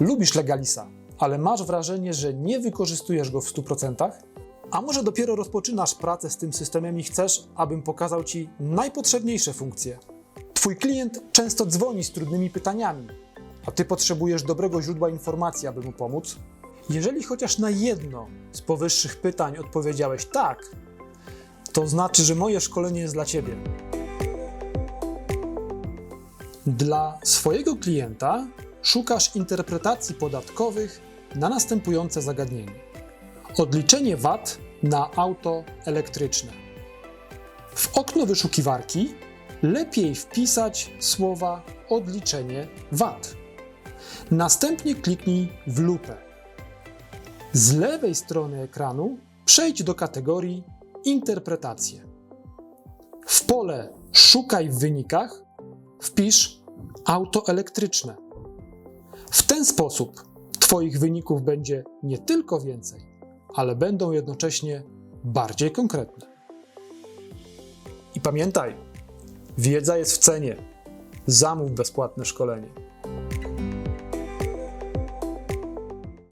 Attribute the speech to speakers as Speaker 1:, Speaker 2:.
Speaker 1: Lubisz Legalisa, ale masz wrażenie, że nie wykorzystujesz go w 100%? A może dopiero rozpoczynasz pracę z tym systemem i chcesz, abym pokazał Ci najpotrzebniejsze funkcje? Twój klient często dzwoni z trudnymi pytaniami, a Ty potrzebujesz dobrego źródła informacji, aby mu pomóc? Jeżeli chociaż na jedno z powyższych pytań odpowiedziałeś tak, to znaczy, że moje szkolenie jest dla Ciebie. Dla swojego klienta szukasz interpretacji podatkowych na następujące zagadnienie: odliczenie VAT na auto elektryczne. W okno wyszukiwarki lepiej wpisać słowa odliczenie VAT. Następnie kliknij w lupę. Z lewej strony ekranu przejdź do kategorii Interpretacje. W pole Szukaj w wynikach wpisz auto elektryczne. W ten sposób Twoich wyników będzie nie tylko więcej, ale będą jednocześnie bardziej konkretne. I pamiętaj, wiedza jest w cenie. Zamów bezpłatne szkolenie.